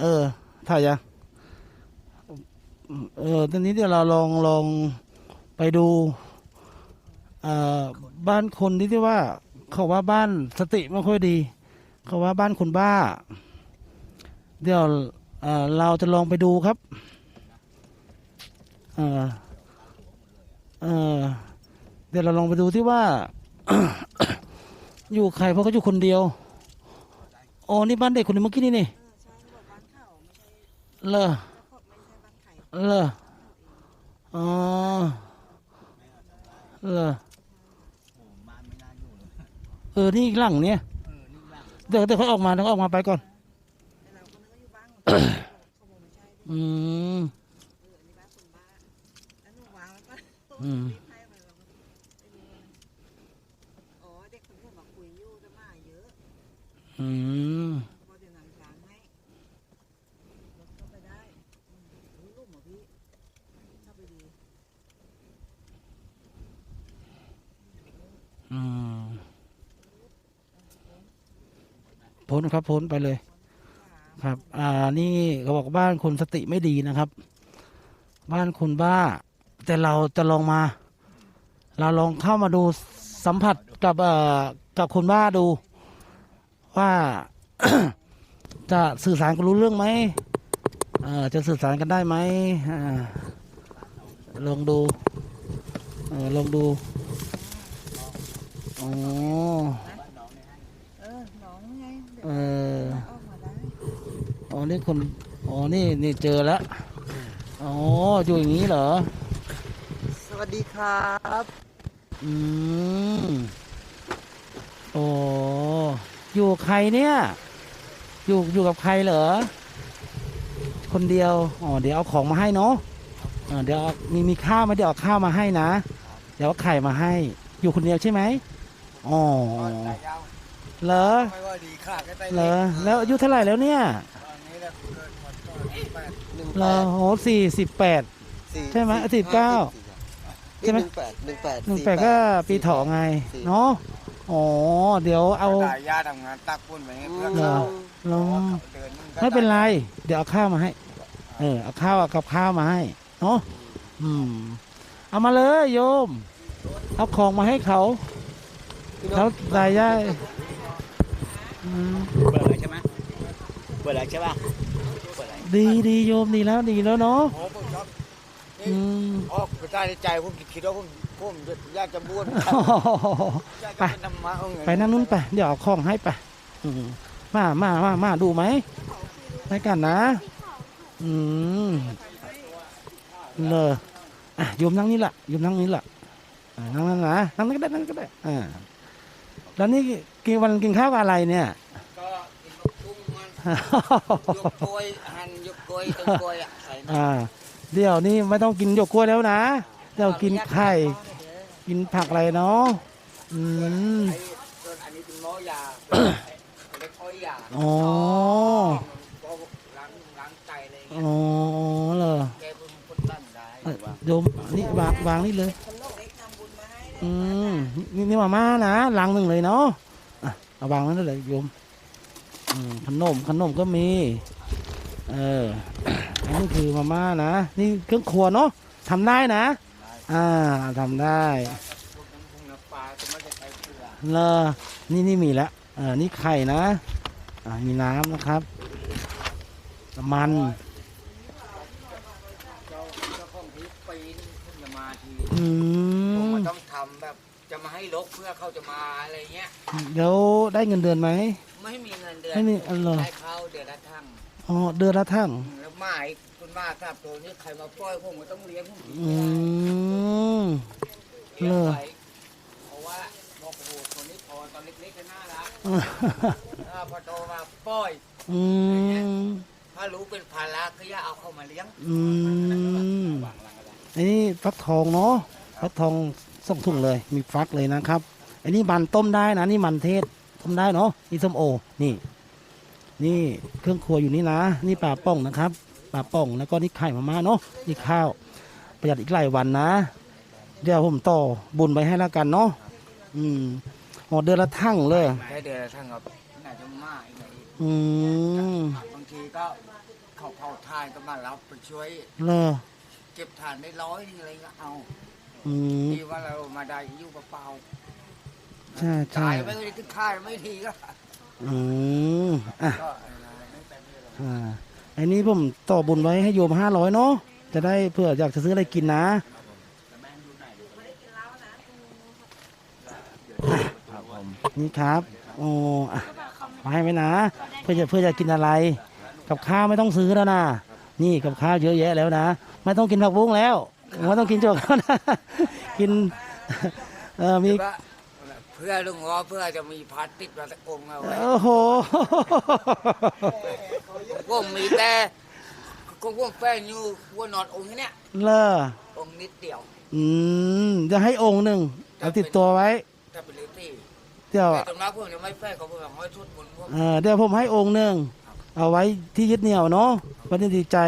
เออ ถ่ายยังเออตอนนี้เดี๋ยวเราลองลองไปดูอ่อบ้านคนที่ที่ว่า เขาว่าบ้านสติไม่ค่อยดี เขาว่าบ้านคนบ้า เดี๋ยวเอ่อเราจะลองไปดูครับเออเออเดี๋ยวเราลองไปดูที่ว่า อยู่ใครเพราะเขาอยู่คนเดียวอ๋อนี่บ้านเด็กคนนี้เมื่อกี้นี่นี่ เลอเจ้าของไม่ใช่บ้านใครเลออ๋อเลอเออ นี่อีกหลังเนี่ยเดี๋ยวเดี๋ยวเขาออกมาเดี๋ยวเขาออกมาไปก่อนแต่เราก็นึกว่าอยู่บ้านของเขาเขาบอกไม่ใช่อืมเอออันนี้บ้านคนบ้าแล้วหนูวางไว้ก่อน อืม รีบให้ไปเราก็ไม่รู้นะอ๋อเด็กคนนี้มาคุยอยู่จะมาเยอะ อืม พอเดี๋ยวนำช้างให้รถเข้าไปได้อืมรู้ลูกเหรอพี่เข้าไปดี อืม พ้นครับพ้นไปเลย ครับ อ่านี่เขาบอกบ้านคนสติไม่ดีนะครับ บ้านคนบ้า แต่เราจะลองมา เราลองเข้ามาดูสัมผัสกับเอ่อกับคนบ้าดู ว่า จะสื่อสารกันรู้เรื่องไหมเอ่อจะสื่อสารกันได้ไหมอ่าลองดูเออลองดูอ๋อ เดี๋ยวเออออกมาได้อ๋อนี่คนอ๋อนี่นี่เจอแล้วอ๋ออยู่อย่างนี้เหรอ สวัสดีครับ อืมโอ้อยู่กับใครเนี่ย อยู่อยู่กับใครเหรอ คนเดียว อ๋อ เดี๋ยวเอาของมาให้เนาะอ่าเดี๋ยวเอามีมีข้าวไหมาเดี๋ยวเอาข้าวมาให้นะ เดี๋ยวเอาไข่มาให้ อยู่คนเดียวใช่ไหมอ๋อ เหรอ ไม่ว่าดีค่าก็ได้เหรอ แล้วอายุเท่าไหร่แล้วเนี่ยตอนนี้เราเกิดหมดก็แปดหนึ่งเหรอโหสี่สิบแปด สี่ใช่ไหมสิบเก้าใช่ไหม หนึ่งแปดหนึ่งแปดหนึ่งแปดก็ปีเถอไง เนาะ อ๋อ เดี๋ยวเอาได้ญาติทำงานตักปุ้นไปให้เพื่อนเหรอ เขาลองเขาเดินก็ไม่เป็นไร เดี๋ยวเอาข้าวมาให้ เออ เอาข้าวกับข้าวมาให้ เนาะ อืม เอามาเลยโยม เอาของมาให้เขาเขาได้ย่าย อืมเปิดเลยใช่ไหมเปิดเลยใช่ป่ะเปิดเลยดีดีโยมดีแล้วดีแล้วเนาะโอ้ผมชอบอืมอ๋อไปใต้ในใจผมคิดว่าผมผมอยากจะบวชอยากจะเป็นธรรมะเอาเงินไปนั่งนู้นไปเดี๋ยวเอาของให้ไปอืมมามามามาดูไหมไปกันนะ อืมเลยอะโยมนั่งนี่แหละโยมนั่งนี่แหละอะนั่งนั่นนะนั่งนั่นก็ได้นั่งก็ได้อ่า แล้วนี่กินวันกินข้าวกับอะไรเนี่ย ก็กินลูกทุ่งมันยกกล้วยหั่นยกกล้วยต้นกล้วยอะใส่อ่า เดี๋ยวนี้ไม่ต้องกินหยวกกล้วยแล้วนะ เดี๋ยวกินไข่กินผักอะไรเนาะอืม ไอ้ต้นอันนี้เป็นหม้อยาเล็กอ้อยยาอ๋อก็ล้างล้างใจอะไรอย่างอ๋เงี้ยอเหรอแกเป็นคนตั้งได้เอ้ยโยมนี่วางวางนี่เลยคน อืมนี่นี่มาม่านะลังหนึ่งเลยเนาะอะเอาวางนั่นเลยโยมอืมขนมขนมก็มี เอออันนี้คือมาม่านะ นี่เครื่องครัวเนาะทำได้นะ อ่าทำได้ลาได้เลอนี่นี่มีแล้วเออนี่ไข่นะ อ่ามีน้ำนะครับมัน ต้องทำแบบจะมาให้ลกเพื่อเขาจะมาอะไรเงี้ยเดี๋ยวได้เงินเดือนไหม ไม่มีเงินเดือนไม่มีอ๋อเหรอได้เข้าเดือนละทั้งอ๋อเดือนละทั้งแล้วหมายคุณมาครับตัวนี้ใครมาปล่อยผมก็ต้องเลี้ยงผมอืม เลี้ยงเหรอไว้เพราะว่าบอกโอ้โหคนนี้พอตอนเล็กๆก็น่ารักถ้าพอโตมาปล่อย อืมถ้ารู้เป็นภาระก็อย่าเอาเข้ามาเลี้ยงอืมอันนี้ฟักทองเนาะฟักทอง ส่งถุงเลย มีฟักเลยนะครับ อันนี้มันต้มได้นะ นี่มันเทศต้มได้เนาะ นี่ส้มโอ นี่ นี่เครื่องครัวอยู่นี่นะ นี่ปลาป่องนะครับปลาป่อง แล้วก็นี่ไข่มาม่าเนาะ นี่ข้าว ประหยัดอีกหลายวันนะ เดี๋ยวผมต่อบุญไปให้แล้วกันเนาะ อืมหอเดือนละทั้งเลยได้เดือนละทั้งครับน่าจะมากอีกหน่อยอืมบางทีก็เขาเผาทานก็มารับไปช่วย เลอ เก็บทานได้ร้อยนึงอะไรเงี้ยเอา อืมดีว่าเรามาได้อยู่เปล่าใช่ใช่ตายไม่ได้ขึ้นค่ายไม่ทีก็อืมอะ ก็อะไรไม่เป็นไรหรอกอ่าไอ้นี้ผมต่อบุญไว้ให้โยมห้าร้อยเนาะจะได้เผื่ออยากจะซื้ออะไรกินนะนี่ครับโอ้อะมาให้ไหมนะเพื่อจะเพื่อจะกินอะไร กับข้าวไม่ต้องซื้อแล้วนะนี่กับข้าวเยอะแยะแล้วนะ ไม่ต้องกินผักบุ้งแล้ว ไม่ต้องกินโจกแล้วนะกินเออมีว่าเพื่อลุงงอเพื่อจะมีพัดติดมาสักองค์เอาไว้โอ้โหพวกมีแต่ก็พวกแป้งอยู่วัวนอนองค์เนี้ยเลอองค์นิดเดียว อืมจะให้องค์หนึ่งเอาติดตัวไว้ถ้าเป็นฤาษีเดี๋ยวแต่ตรงนั้นพวกนี้ไม่แป้งเขาพวกเราห้อยชุดบนพวกเออเดี๋ยวผมให้องค์หนึ่งเอาไว้ที่ยึดเหนี่ยวเนาะไว้ในจิตใจ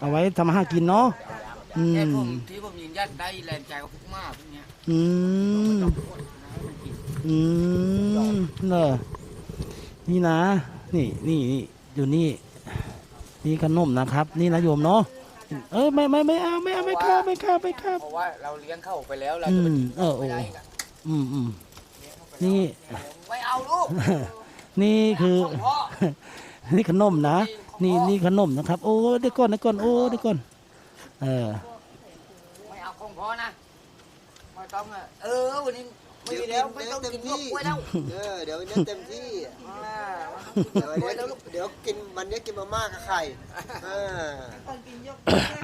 เอาไว้ทำอาหารกินเนาะ อืแค่ผม มที่ผมยืนยันได้แรงใจกับพวกมากพวกเนี้ยอืมต้องพูดนะให้มันกินอืมเนอะนี่นะ นี่นี่นี่อยู่นี่นี่ขนมนะครับ นี่นะโยมเนาะเอ้ยไม่ไม่ไม่เอาไม่เอาไม่ข้าไม่ข้าไม่ข้าเพราะว่าเราเลี้ยงเข้าไปแล้วเราอืจะไปมทิ้งเออโอ้ ไม่ได้นะอืมอืมนี่ ไม่เอาลูก นี่คือ ของพ่อ นี่ขนมนะ นี่นี่ขนมนะครับ โอ้เดี๋ยวก่อนเดี๋ยวก่อนโอ้เดี๋ยวก่อน เออ ไม่เอาของพ่อนะไม่ต้องอะเออวันนี้ไม่มีแล้วไม่ต้องกินพวกกล้วยแล้วเออเดี๋ยววันนี้เต็มที่ อ่าเดี๋ยววันนี้เดี๋ยวกินวันนี้กินมาม่ากับไข่เออคนกินยก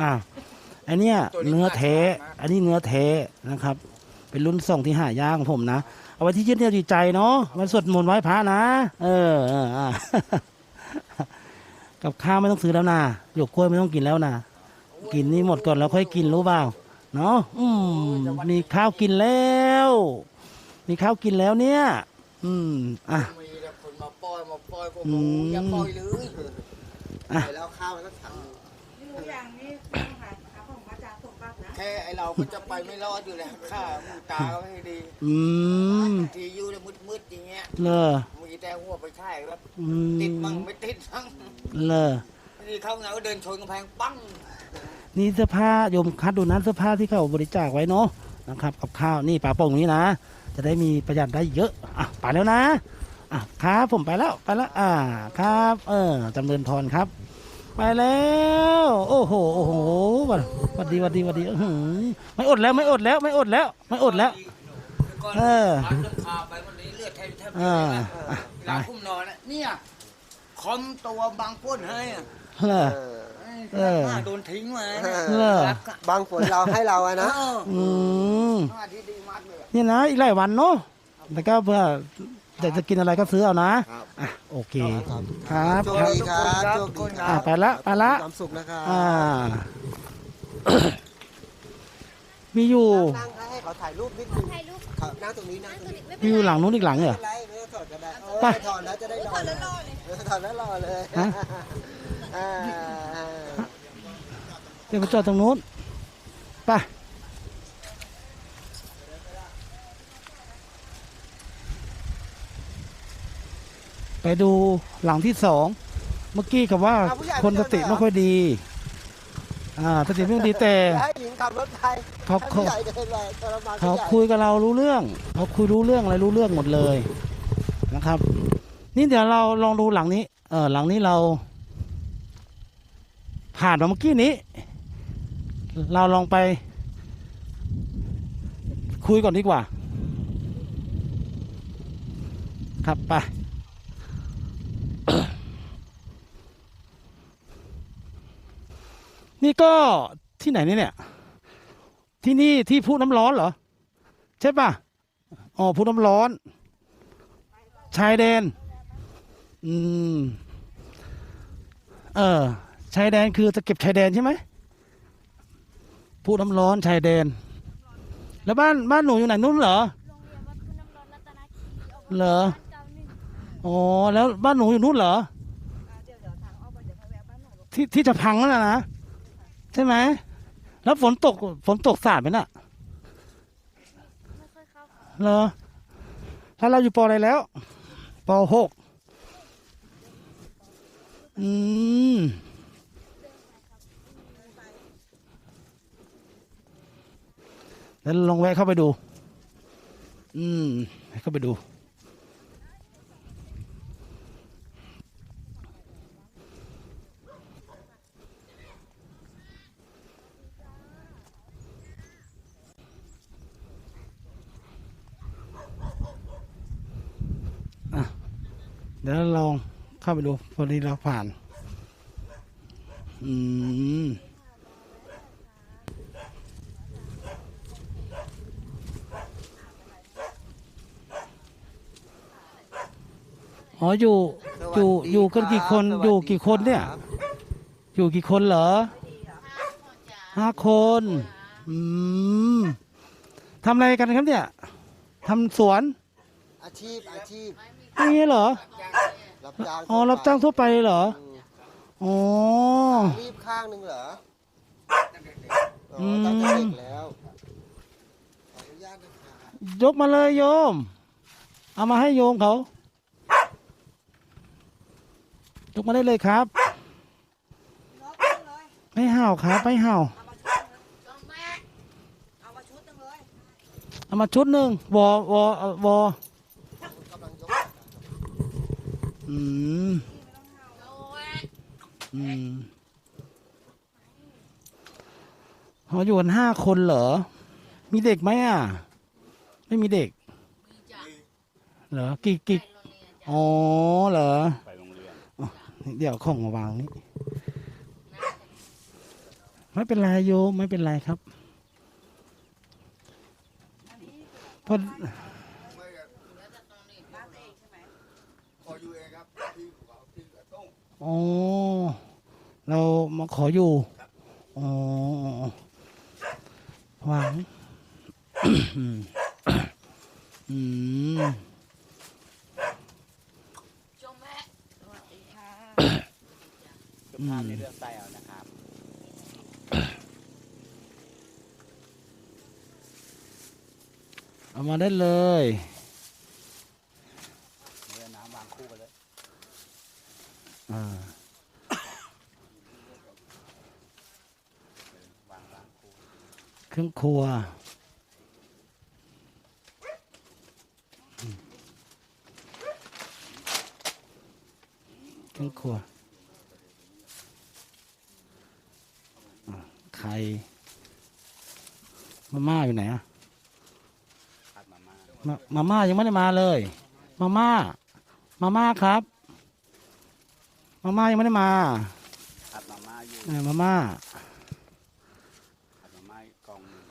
อะอันเนี้ยเนื้อแท้ อันนี้เนื้อแท้นะครับ เป็นรุ่นส่งที่หายากของผมนะ เอาไว้ที่ยึดเหนี่ยวจิตใจเนาะมันสวดมนต์ไหว้พระนะ เออเอออะ กับข้าวไม่ต้องซื้อแล้วนะหยวกกล้วยไม่ต้องกินแล้วนะ กินนี่หมดก่อนแล้วค่อยกินรู้เปล่าเนาะอืมมีข้าวกินแล้ว มีข้าวกินแล้วเนี่ย อืมอะ มีแต่คนมาปล่อยมาปล่อยผมอืม อย่าปล่อยเลยไปแล้วข้าวมันก็ถังนี่รู้อย่างนี้ต้องหาหาของมาจากสมบัตินะแค่ไอเราก็จะไปไม่รอดอยู่แล้วข้ามูตาก็ไม่ดีอืมทีอยู่ในมืดๆอย่างเงี้ยเลอมีแต่หัวไปถ่ายแล้วอืติดมั่งมไม่ติดมั่งเลอนี่เข้าไงก็เดินชนกำแพงปั้ง นี่เสื้อผ้าโยมคัดดูนั้นเสื้อผ้าที่เขาบริจาคไว้เนาะนะครับกับข้าวนี่ปลาโป่งนี้นะ จะได้มีประหยัดได้เยอะอะไปแล้วนะอะครับผมไปแล้วไปแล้วอ่าครับ เออจำเริญพรครับ ไปแล้ว โอ้โหโอ้โหหวัดดีหวัดดีหวัดดีอื้อหือไม่อดแล้วไม่อดแล้วไม่อดแล้ว ไม่อดแล้วก่อนเออพันเลือดคาไปวันนี้เลือดแทบแทบอ่าเวลาคุ้มนอนนะเนี่ยคอมตัวบางพ้นให้อะเลอเออ เออหน้าโดนทิ้งมาเลอรักอะบางฝนเราให้เราอะนะเอออืมหน้าที่ดีมากเลยอะนี่นะอีกหลายวันเนาะแล้วก็เพื่ออยากจะกินอะไรก็ซื้อเอานะอะโอเคครับครับโชคครับดีครับโชคดีคอะรับไปละไปละ ความสุขนะครับอ่ามีอยู่นั่งให้เขาถ่ายรูปนิดนึงถ่ายรูปครับนั่งตรงนี้นั่งตรงนี้ไม่มีอยู่หลังนู้นอีกหลังเหรไม่อ เป็นไรไม่ต้องถอดก็ได้โอ้ไปยถอดแล้วจะได้รอเลยเออถอดแล้วรอเลยฮะ อ่าเดี๋ยวไปจอดตรงนู้นไปไปดูหลังที่สองเมื่อกี้กับว่าคนสติไม่ค่อยดี อ่าสติไม่ค่อยดีแต่ให้หญิงขับรถไทยเขาเขาเขาคุยกับเรารู้เรื่องเขาคุยรู้เรื่องอะไรรู้เรื่องหมดเลยนะครับ นี่เดี๋ยวเราลองดูหลังนี้ เออหลังนี้เรา ผ่านมาเมื่อกี้นี้ เราลองไป คุยก่อนดีกว่า ครับไปนี่ก็ที่ไหนนี่เนี่ย ที่นี่ที่พูน้ำร้อนเหรอ ใช่ป่ะ อ๋อพูน้ำร้อน ชายแดน อืม เออ ชายแดนคือจะเก็บชายแดนใช่ไหมพูน้ำร้อนชายแดน แล้วบ้านบ้านหนูอยู่ไหนนู้นเหรอเหรออ๋อแล้วบ้านหนูอยู่นู้นเหรอที่ที่จะพังนั่นนะใช่ไหมแล้วฝนตกฝนตกสาดไหมน่ะเหรอถ้าเราอยู่ปออะไรแล้วปอหกอืม แล้วลองแวะเข้าไปดู อืมเข้าไปดู เดี๋ยวเราลองเข้าไปดู พอดีเราผ่าน อืม อ๋ออยู่อยู่อยู่กันกี่คนอยู่กี่คนเนี่ย อยู่กี่คนเหรอห้าคนอืมทำอะไรกันครับเนี่ยทำสวนอาชีพอาชีพนี่เหรอรับจ้างอ๋อรับจ้างทั่วไปเหรออืมอ๋อรีบข้างหนึ่งเหรออือ๋อมตั้งแต่เด็กแล้วขออนุญาตนะครับยกมาเลยโยม เอามาให้โยมเขา ยกมาได้เลยครับล็อกขึ้นเลยไม่ห่าครับไม่ห่าเอามาชุดหนึงเอามาชุดหนึงเลยเอามาชุดหนึ่งวอวอเอ่อวออืมอืมเขาอยู่กันห้าคนเหรอ มีเด็กไหมอะ ไม่มีเด็ก เหรอ กี่กี่อ๋อ เหรอ เดี๋ยวของมาวางนี่ไม่เป็นไรโยมไม่เป็นไรครับพองใช่ไหมพออยู่เองครับที่เขาที่กระต้งอ๋อเรามาขออยู่อ๋อวางอืมอืม สุภาพในเรื่องไส้เอานะครับ เอามาได้เลยเนื้อน้ำวางคู่กันเลยอ่าวางวางคู่เครื่องครัวอืมเครื่องครัวอะไข่มาม่าอยู่ไหนอะผัดมาม่ามามาม่ายังไม่ได้มาเลย มาม่า มาม่าครับ มาม่ายังไม่ได้มาผัดมาม่าอยู่เออมาม่าผัดมาม่ากองหนึ่ง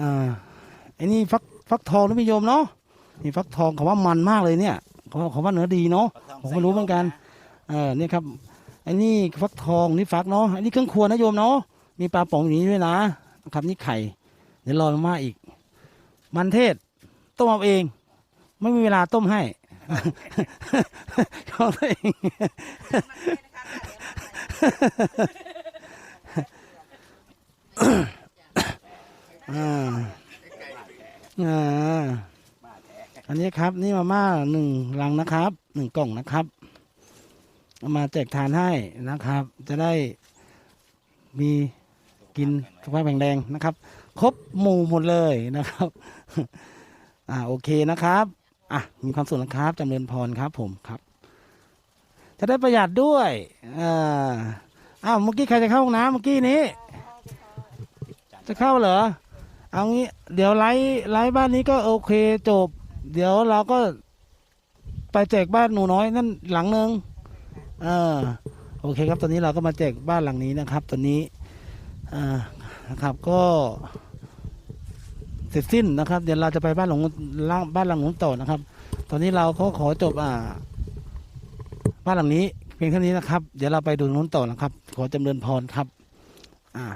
อ่าไอ้นี่ฟักฟักทองนะพี่โยมเนาะนี่ฟักทองเขาว่ามันมากเลยเนี่ยเขาเขาว่าเนื้อดีเนาะผมไม่รู้เหมือนกันเออเนี่ยครับไอ้นี่ฟักทองนี่ฟักเนาะอันนี้เครื่องครัวนะโยมเนาะ มีปลาป๋องอย่างนี้ด้วยนะครับนี่ไข่ เดี๋ยวรอมาม่าอีก มันเทศ ต้มเอาเอง ไม่มีเวลาต้มให้ของตัวเองมันไม่นะคะแต่เดี๋ยวมันใส่อ่าอ่ามาแท้อันนี้ครับ นี่มาม่าหนึ่งลังนะครับหนึ่งกล่องนะครับเอามาแจกทานให้นะครับ จะได้มี กินสุขภาพแข็งแรงนะครับ ครบหมู่หมดเลยนะครับ อ่าโอเคนะครับอะมีความสุขนะครับจำเริญพรครับผมครับ จะได้ประหยัดด้วยอ่าอ้าวเมื่อกี้ใครจะเข้าห้องน้ำเมื่อกี้นี้ จะเข้าเหรอเอางี้ เดี๋ยวไลฟ์ไลฟ์บ้านนี้ก็โอเคจบ เดี๋ยวเราก็ไปแจกบ้านหนูน้อยนั่นหลังนึงเออโอเคครับ ตอนนี้เราก็มาแจกบ้านหลังนี้นะครับ ตอนนี้ นะครับก็เสร็จสิ้นนะครับ เดี๋ยวเราจะไปบ้านหลังล่างบ้านหลังนู้นต่อนะครับ ตอนนี้เราก็ขอจบอ่าบ้านหลังนี้เพียงเท่านี้นะครับ เดี๋ยวเราไปดูนู้นต่อนะครับ ขอจำเริญพรครับ อ่า